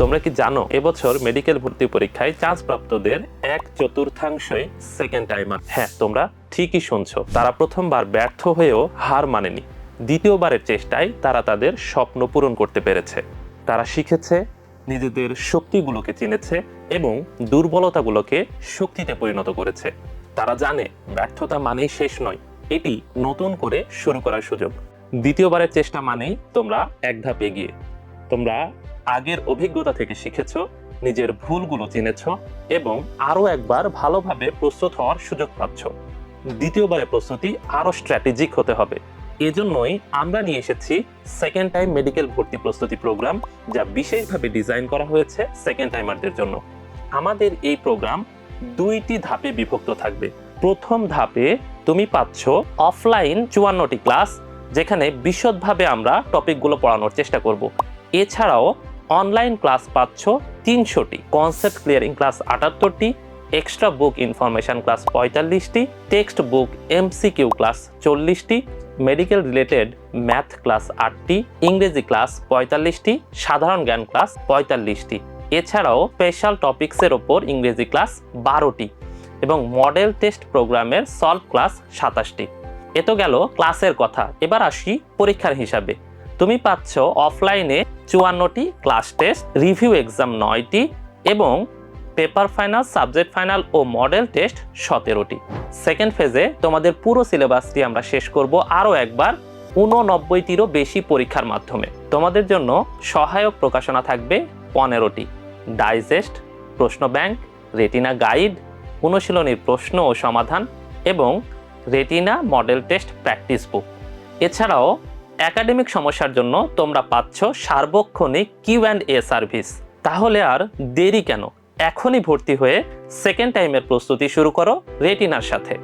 তোমরা কি জানো, এবছর মেডিকেল ভর্তি পরীক্ষায় চান্স প্রাপ্তদের এক চতুর্থাংশই সেকেন্ড টাইমার হ্যাঁ তোমরা ঠিকই শুনছো। তারা প্রথমবার ব্যর্থ হয়েও হার মানেনি। দ্বিতীয়বারের চেষ্টায় তারা তাদের স্বপ্ন পূরণ করতে পেরেছে। তারা শিখেছে নিজেদের শক্তিগুলোকে চিনেছে এবং দুর্বলতাগুলোকে শক্তিতে পরিণত করেছে। তারা জানে ব্যর্থতা মানেই শেষ নয়, এটি নতুন করে শুরু করার সুযোগ। দ্বিতীয়বারের চেষ্টা মানেই তোমরা এক ধাপ এগিয়ে। তোমরা আগের অভিজ্ঞতা থেকে শিখেছো, নিজের ভুলগুলো চিনেছ এবং আরও একবার ভালোভাবে প্রস্তুত হওয়ার সুযোগ পাচ্ছ। দ্বিতীয়বারের প্রস্তুতি আরও স্ট্র্যাটেজিক হতে হবে। এজন্যই আমরা নিয়ে এসেছি সেকেন্ড টাইম মেডিকেল ভর্তি প্রস্তুতি প্রোগ্রাম যা বিশেষভাবে ডিজাইন করা হয়েছে সেকেন্ড টাইমারদের জন্য। আমাদের এই প্রোগ্রাম দুইটি ধাপে বিভক্ত থাকবে। প্রথম ধাপে তুমি পাচ্ছ অফলাইন চুয়ান্নটি ক্লাস যেখানে বিশদভাবে আমরা টপিকগুলো পড়ানোর চেষ্টা করব। এছাড়াও অনলাইন ক্লাস পাচ্ছ তিনশোটি কনসেপ্ট ক্লিয়ারিং ক্লাস আটাত্তরটি এক্সট্রা বুক ইনফরমেশন ক্লাস পঁয়তাল্লিশটি টেক্সট বুক এমসিকিউ ক্লাস চল্লিশটি মেডিকেল রিলেটেড ম্যাথ ক্লাস আটটি, ইংরেজি ক্লাস পঁয়তাল্লিশটি, সাধারণ জ্ঞান ক্লাস পঁয়তাল্লিশটি। এছাড়াও স্পেশাল টপিক্সের ওপর ইংরেজি ক্লাস বারোটি এবং মডেল টেস্ট প্রোগ্রামের সলভ ক্লাস সাতাশটি। এ তো গেল ক্লাসের কথা। এবার আসি পরীক্ষার হিসাবে। তুমি পাচ্ছ অফলাইনে চুয়ান্নটি ক্লাস টেস্ট, রিভিউ এক্সাম নয়টি এবং পেপার ফাইনাল, সাবজেক্ট ফাইনাল ও মডেল টেস্ট সতেরোটি। সেকেন্ড ফেজে তোমাদের পুরো সিলেবাসটি আমরা শেষ করব আরও একবার উননব্বইটিরও বেশি পরীক্ষার মাধ্যমে। তোমাদের জন্য সহায়ক প্রকাশনা থাকবে পনেরোটি। ডাইজেস্ট, প্রশ্ন ব্যাংক, রেটিনা গাইড, অনুশীলনীর প্রশ্ন ও সমাধান এবং retina model test practice book. এছাড়াও একাডেমিক সমস্যার জন্য তোমরা পাচ্ছ সার্বক্ষণিক কিউ অ্যান্ড এ সার্ভিস। তাহলে আর দেরি কেন? এখনই ভর্তি হয়ে সেকেন্ড টাইমের প্রস্তুতি শুরু করো রেটিনার সাথে।